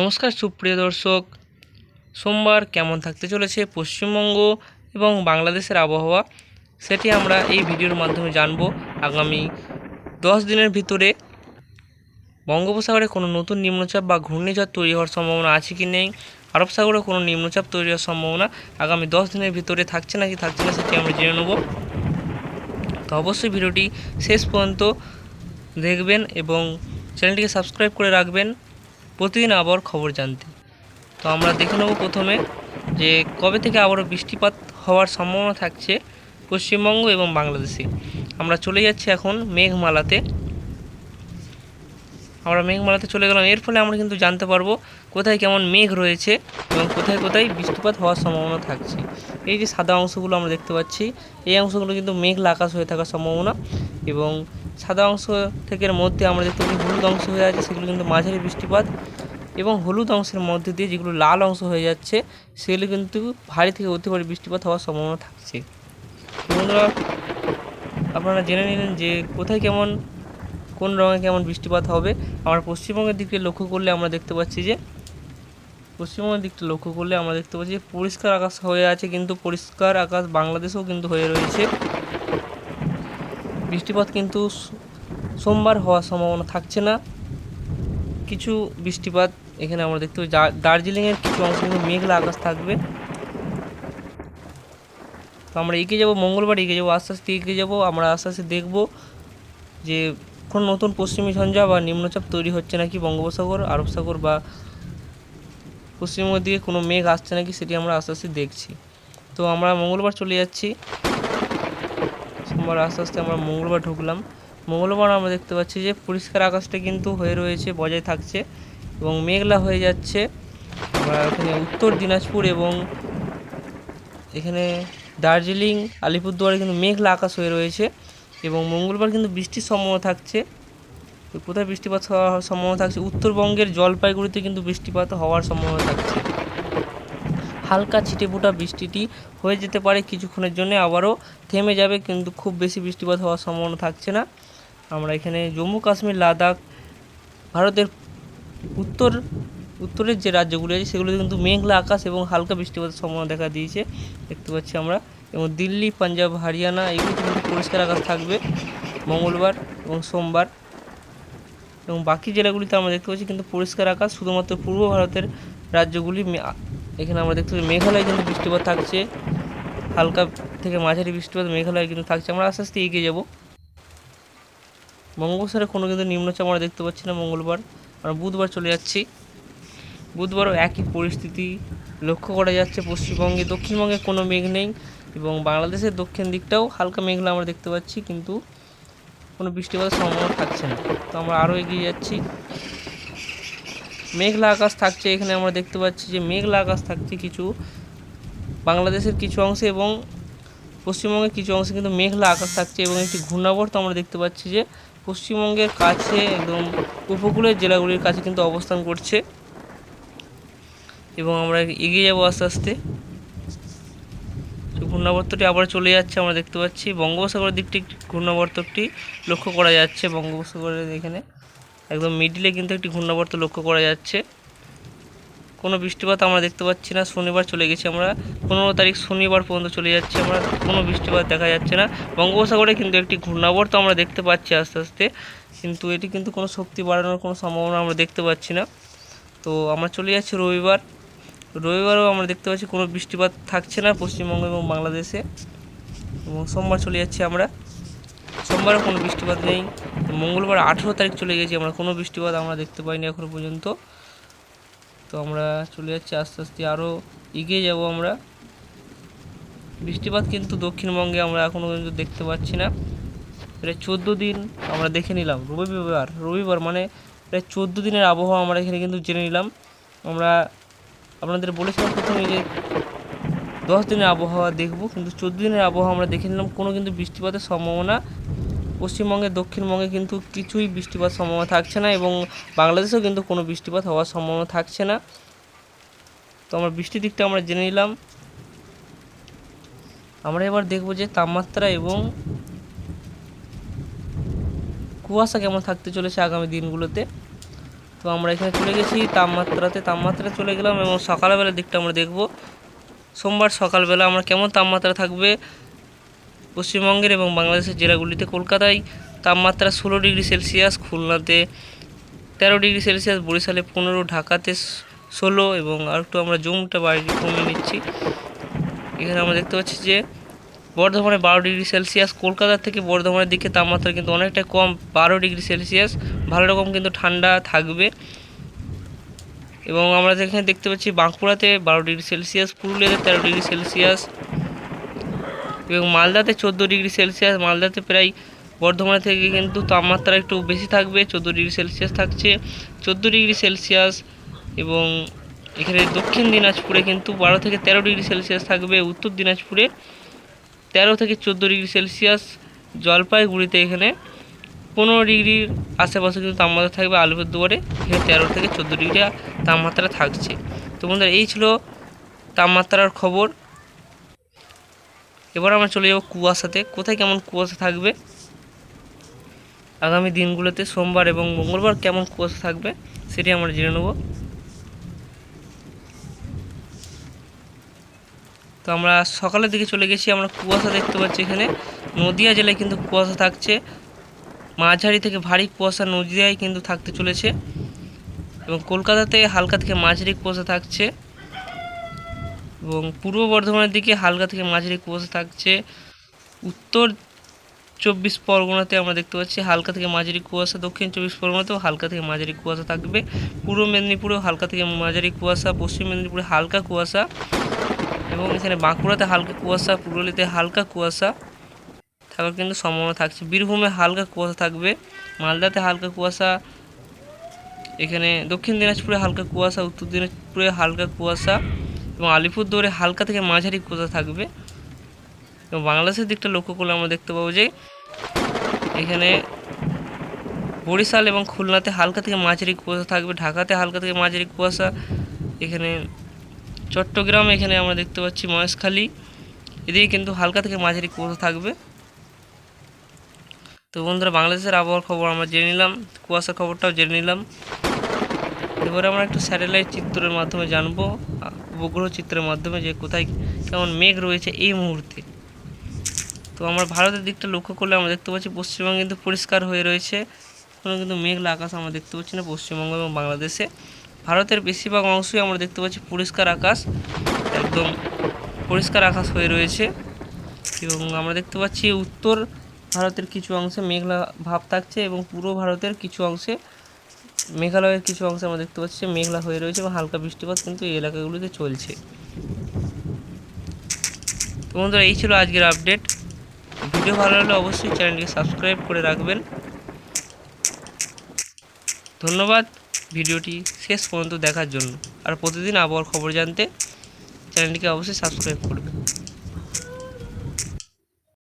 নমস্কার সুপ্রিয় দর্শক। সোমবার কেমন থাকতে চলেছে পশ্চিমবঙ্গ এবং বাংলাদেশের আবহাওয়া, সেটি আমরা এই ভিডিওর মাধ্যমে জানব আগামী দশ দিনের ভিতরে। বঙ্গোপসাগরে কোনো নতুন নিম্নচাপ বা ঘূর্ণিঝড় তৈরি হওয়ার সম্ভাবনা আছে কি নেই? আরব সাগরে কোনো নিম্নচাপ তৈরি হওয়ার সম্ভাবনা আগামী দশ দিনের ভিতরে থাকছে নাকি থাকছে না সেটি আমরা জেনে নেব। তো অবশ্যই ভিডিওটি শেষ পর্যন্ত দেখবেন এবং চ্যানেলটিকে সাবস্ক্রাইব করে রাখবেন। প্রতিদিন আবার খবর জানতে। তো আমরা দেখে নেব প্রথমে যে কবে থেকে আবারও বৃষ্টিপাত হওয়ার সম্ভাবনা থাকছে পশ্চিমবঙ্গ এবং বাংলাদেশে। আমরা চলে যাচ্ছি এখন মেঘমালাতে। আমরা মেঘমালাতে চলে গেলাম। এর ফলে আমরা কিন্তু জানতে পারব কোথায় কেমন মেঘ রয়েছে এবং কোথায় কোথায় বৃষ্টিপাত হওয়ার সম্ভাবনা থাকছে। এই যে সাদা অংশগুলো আমরা দেখতে পাচ্ছি, এই অংশগুলো কিন্তু মেঘলা আকাশ হয়ে থাকার সম্ভাবনা এবং সাদা অংশ থেকে মধ্যে আমরা দেখতে পাচ্ছি হলুদ অংশ হয়ে আছে, সেগুলো কিন্তু মাঝারি বৃষ্টিপাত এবং হলুদ অংশের মধ্যে দিয়ে যেগুলো লাল অংশ হয়ে যাচ্ছে, সেগুলো কিন্তু ভারী থেকে অতি ভারী বৃষ্টিপাত হওয়ার সম্ভাবনা থাকছে। বন্ধুরা, আপনারা জেনে নিলেন যে কোথায় কেমন কোন রঙে কেমন বৃষ্টিপাত হবে? আমরা পশ্চিমবঙ্গের দিকে লক্ষ্য করলে আমরা দেখতে পাচ্ছি যে, পশ্চিমবঙ্গের দিকটা লক্ষ্য করলে আমরা দেখতে পাচ্ছি পরিষ্কার আকাশ হয়ে আছে কিন্তু পরিষ্কার আকাশ বাংলাদেশেও কিন্তু হয়ে রয়েছে। বৃষ্টিপাত কিন্তু সোমবার হওয়ার সম্ভাবনা থাকছে না। কিছু বৃষ্টিপাত এখানে আমরা দেখতে পাচ্ছি। দার্জিলিংয়ের কিছু অংশ কিন্তু মেঘলা আকাশ থাকবে। তো আমরা এগিয়ে যাব, মঙ্গলবার এগিয়ে যাব, আস্তে আস্তে এগিয়ে যাব, আমরা আস্তে আস্তে দেখব যে কোনো নতুন পশ্চিমী ঝঞ্ঝা বা নিম্নচাপ তৈরি হচ্ছে নাকি বঙ্গোপসাগর, আরব সাগর বা পশ্চিমবঙ্গের দিকে কোনো মেঘ আসছে নাকি সেটি আমরা আস্তে আস্তে দেখছি। তো আমরা মঙ্গলবার চলে যাচ্ছি। সোমবার আস্তে আস্তে আমরা মঙ্গলবার ঢুকলাম। মঙ্গলবার আমরা দেখতে পাচ্ছি যে পরিষ্কার আকাশটা কিন্তু হয়ে রয়েছে, বজায় থাকছে এবং মেঘলা হয়ে যাচ্ছে। আমরা এখানে উত্তর দিনাজপুর এবং এখানে দার্জিলিং, আলিপুরদুয়ারে কিন্তু মেঘলা আকাশ হয়ে রয়েছে। এবং মঙ্গলবার কিন্তু বৃষ্টির সম্ভাবনা থাকছে। কোথায় বৃষ্টিপাত হওয়ার সম্ভাবনা থাকছে? উত্তরবঙ্গের জলপাইগুড়িতে কিন্তু বৃষ্টিপাত হওয়ার সম্ভাবনা থাকছে। হালকা ছিটেফোঁটা বৃষ্টিটি হয়ে যেতে পারে কিছুক্ষণের জন্য, আবারও থেমে যাবে, কিন্তু খুব বেশি বৃষ্টিপাত হওয়ার সম্ভাবনা থাকছে না। আমরা এখানে জম্মু কাশ্মীর, লাদাখ, ভারতের উত্তর, উত্তরের যে রাজ্যগুলি আছে, সেগুলোতে কিন্তু মেঘলা আকাশ এবং হালকা বৃষ্টিপাতের সম্ভাবনা দেখা দিয়েছে। দেখতে পাচ্ছি আমরা এবং দিল্লি, পাঞ্জাব, হরিয়ানা এগুলোতে কিন্তু পরিষ্কার আকাশ থাকবে মঙ্গলবার এবং সোমবার। এবং বাকি জেলাগুলিতে আমরা দেখতে পাচ্ছি কিন্তু পরিষ্কার আকাশ, শুধুমাত্র পূর্ব ভারতের রাজ্যগুলি এখানে আমরা দেখতে পাচ্ছি মেঘালয় কিন্তু বৃষ্টিপাত থাকছে। হালকা থেকে মাঝারি বৃষ্টিপাত মেঘালয় কিন্তু থাকছে। আমরা আস্তে আস্তে এগিয়ে যাব। বঙ্গোপসাগরে কোনো কিন্তু নিম্নচাপ আমরা দেখতে পাচ্ছি না মঙ্গলবার। আমরা বুধবার চলে যাচ্ছি। বুধবারও একই পরিস্থিতি লক্ষ্য করা যাচ্ছে পশ্চিমবঙ্গে। দক্ষিণবঙ্গে কোনো মেঘ নেই। এবং বাংলাদেশের দক্ষিণ দিকটাও হালকা মেঘলা আমরা দেখতে পাচ্ছি, কিন্তু কোনো বৃষ্টিপাতের সম্ভাবনা থাকছে না। তো আমরা আরও এগিয়ে যাচ্ছি। মেঘলা আকাশ থাকছে, এখানে আমরা দেখতে পাচ্ছি যে মেঘলা আকাশ থাকছে কিছু, বাংলাদেশের কিছু অংশে এবং পশ্চিমবঙ্গের কিছু অংশে কিন্তু মেঘলা আকাশ থাকছে এবং একটি ঘূর্ণাবর্ত আমরা দেখতে পাচ্ছি যে পশ্চিমবঙ্গের কাছে, একদম উপকূলের জেলাগুলির কাছে কিন্তু অবস্থান করছে। এবং আমরা এগিয়ে যাব আস্তে আস্তে। ঘূর্ণাবর্তটি আবার চলে যাচ্ছে, আমরা দেখতে পাচ্ছি। বঙ্গোপসাগরের দিকটি ঘূর্ণাবর্তটি লক্ষ্য করা যাচ্ছে। বঙ্গোপসাগরের এখানে একদম মিডিলে কিন্তু একটি ঘূর্ণাবর্ত লক্ষ্য করা যাচ্ছে। কোনো বৃষ্টিপাত আমরা দেখতে পাচ্ছি না। শনিবার চলে গেছি আমরা। পনেরো তারিখ শনিবার পর্যন্ত চলে যাচ্ছে আমরা। কোনো বৃষ্টিপাত দেখা যাচ্ছে না। বঙ্গোপসাগরে কিন্তু একটি ঘূর্ণাবর্ত আমরা দেখতে পাচ্ছি আস্তে আস্তে। কিন্তু এটি কিন্তু কোনো শক্তি বাড়ানোর কোনো সম্ভাবনা আমরা দেখতে পাচ্ছি না। তো আমরা চলে যাচ্ছি রবিবার। রবিবারও আমরা দেখতে পাচ্ছি কোনো বৃষ্টিপাত থাকছে না পশ্চিমবঙ্গ এবং বাংলাদেশে। এবং সোমবার চলে যাচ্ছি আমরা। সোমবারও কোনো বৃষ্টিপাত নেই। মঙ্গলবার আঠেরো তারিখ চলে গেছি আমরা। কোনো বৃষ্টিপাত আমরা দেখতে পাইনি এখনও পর্যন্ত। তো আমরা চলে যাচ্ছি, আস্তে আস্তে আরও এগিয়ে যাব আমরা। বৃষ্টিপাত কিন্তু দক্ষিণবঙ্গে আমরা এখনও পর্যন্ত দেখতে পাচ্ছি না। প্রায় চোদ্দ দিন আমরা দেখে নিলাম। রবিবার রবিবার মানে প্রায় চোদ্দ দিনের আবহাওয়া আমরা এখানে কিন্তু জেনে নিলাম। আমরা আপনাদের বলেছিলাম প্রথমে যে দশ দিনের আবহাওয়া দেখব, কিন্তু চোদ্দ দিনের আবহাওয়া আমরা দেখে নিলাম। কোনো কিন্তু বৃষ্টিপাতের সম্ভাবনা পশ্চিমবঙ্গে, দক্ষিণবঙ্গে কিন্তু কিছুই বৃষ্টিপাত সম্ভাবনা থাকছে না এবং বাংলাদেশেও কিন্তু কোনো বৃষ্টিপাত হওয়ার সম্ভাবনা থাকছে না। তো আমরা বৃষ্টির দিকটা আমরা জেনে নিলাম। আমরা এবার দেখব যে তাপমাত্রা এবং কুয়াশা কেমন থাকতে চলেছে আগামী দিনগুলোতে। তো আমরা এখানে চলে গেছি, তাপমাত্রাতে তাপমাত্রা চলে গেলাম এবং সকালবেলার দিকটা আমরা দেখব। সোমবার সকালবেলা আমরা কেমন তাপমাত্রা থাকবে পশ্চিমবঙ্গের এবং বাংলাদেশের জেলাগুলিতে? কলকাতায় তাপমাত্রা ষোলো ডিগ্রি সেলসিয়াস, খুলনাতে তেরো ডিগ্রি সেলসিয়াস, বরিশালে পনেরো, ঢাকাতে ষোলো এবং আর একটু আমরা জুমটা বাড়ি কমিয়ে নিচ্ছি। এখানে আমরা দেখতে পাচ্ছি যে বর্ধমানে বারো ডিগ্রি সেলসিয়াস, কলকাতার থেকে বর্ধমানের দিকে তাপমাত্রা কিন্তু অনেকটা কম, বারো ডিগ্রি সেলসিয়াস। ভালো রকম কিন্তু ঠান্ডা থাকবে। এবং আমরা এখানে দেখতে পাচ্ছি বাঁকুড়াতে বারো ডিগ্রি সেলসিয়াস, পুরুলিয়াতে তেরো ডিগ্রি সেলসিয়াস। এবং মালদাতে চোদ্দ ডিগ্রি সেলসিয়াস। মালদাতে প্রায় বর্ধমান থেকে কিন্তু তাপমাত্রা একটু বেশি থাকবে, চোদ্দ ডিগ্রি সেলসিয়াস থাকছে। চোদ্দ ডিগ্রি সেলসিয়াস এবং এখানে দক্ষিণ দিনাজপুরে কিন্তু বারো থেকে তেরো ডিগ্রি সেলসিয়াস থাকবে, উত্তর দিনাজপুরে। তেরো থেকে চোদ্দ ডিগ্রি সেলসিয়াস জলপাইগুড়িতে এখানে পনেরো ডিগ্রির আশেপাশে কিন্তু তাপমাত্রা থাকবে আলিপুরদুয়ারে এখানে তেরো থেকে চোদ্দ ডিগ্রি তাপমাত্রা থাকছে। তো বন্ধুরা, এই ছিল তাপমাত্রার খবর। এবার আমরা চলে যাব কুয়াশাতে। কোথায় কেমন কুয়াশা থাকবে? আগামী দিনগুলোতে সোমবার এবং মঙ্গলবার কেমন কুয়াশা থাকবে, সেটি আমরা জেনে নেব। তো আমরা সকালের দিকে চলে গেছি, আমরা কুয়াশা দেখতে পাচ্ছি এখানে। নদিয়া জেলায় কিন্তু কুয়াশা থাকছে। মাঝারি থেকে ভারী কুয়াশা নদিয়ায় কিন্তু থাকতে চলেছে। এবং কলকাতাতে হালকা থেকে মাঝারি কুয়াশা থাকছে। এবং পূর্ব বর্ধমানের দিকে হালকা থেকে মাঝারি কুয়াশা থাকছে। উত্তর চব্বিশ পরগনাতে আমরা দেখতে পাচ্ছি হালকা থেকে মাঝারি কুয়াশা, দক্ষিণ চব্বিশ পরগনাতেও হালকা থেকে মাঝারি কুয়াশা থাকবে। পূর্ব মেদিনীপুরেও হালকা থেকে মাঝারি কুয়াশা, পশ্চিম মেদিনীপুরে হালকা কুয়াশা। এবং এখানে বাঁকুড়াতে হালকা কুয়াশা, পুরুলিয়াতে হালকা কুয়াশা। থাকার কিন্তু সম্ভাবনা থাকছে। বীরভূমে হালকা কুয়াশা থাকবে। মালদাতে হালকা কুয়াশা। এখানে দক্ষিণ দিনাজপুরে হালকা কুয়াশা, উত্তর দিনাজপুরে হালকা কুয়াশা এবং আলিপুরদুয়ারে হালকা থেকে মাঝারি কুয়াশা থাকবে। এবং বাংলাদেশের দিকটা লক্ষ্য করলে আমরা দেখতে পাবো যে, এখানে বরিশাল এবং খুলনাতে হালকা থেকে মাঝারি কুয়াশা থাকবে। ঢাকাতে হালকা থেকে মাঝারি কুয়াশা। এখানে চট্টগ্রাম, এখানে আমরা দেখতে পাচ্ছি মহেশখালী। এদিকে কিন্তু হালকা থেকে মাঝারি কুয়াশা থাকবে। তো বন্ধুরা, বাংলাদেশের আবহাওয়ার খবর আমরা জেনে নিলাম, কুয়াশার খবরটাও জেনে নিলাম। এবারে আমরা একটু স্যাটেলাইট চিত্রের মাধ্যমে জানব, উপগ্রহ চিত্রের মাধ্যমে যে কোথায় কেমন মেঘ রয়েছে এই মুহূর্তে। তো আমরা ভারতের দিকটা লক্ষ্য করলে আমরা দেখতে পাচ্ছি পশ্চিমবঙ্গ কিন্তু পরিষ্কার হয়ে রয়েছে। কোনো কিন্তু মেঘলা আকাশ আমরা দেখতে পাচ্ছি না পশ্চিমবঙ্গ এবং বাংলাদেশে। ভারতের বেশিরভাগ অংশই আমরা দেখতে পাচ্ছি পরিষ্কার আকাশ, একদম পরিষ্কার আকাশ হয়ে রয়েছে এবং আমরা দেখতে পাচ্ছি উত্তর ভারতের কিছু অংশে মেঘলা ভাব থাকছে এবং পূর্ব ভারতের কিছু অংশে, মেঘালয়ের কিছু অংশে আমরা দেখতে পাচ্ছি মেঘলা হয়ে রয়েছে এবং হালকা বৃষ্টিপাত কিন্তু এই এলাকাগুলিতে চলছে। তো বন্ধুরা, এই ছিল আজকের আপডেট। ভিডিও ভালো লাগলে অবশ্যই চ্যানেলটিকে সাবস্ক্রাইব করে রাখবেন। ধন্যবাদ। ভিডিওটি শেষ পর্যন্ত দেখার জন্য। আর প্রতিদিন আবহাওয়ার খবর জানতে চ্যানেলটিকে অবশ্যই সাবস্ক্রাইব করবেন।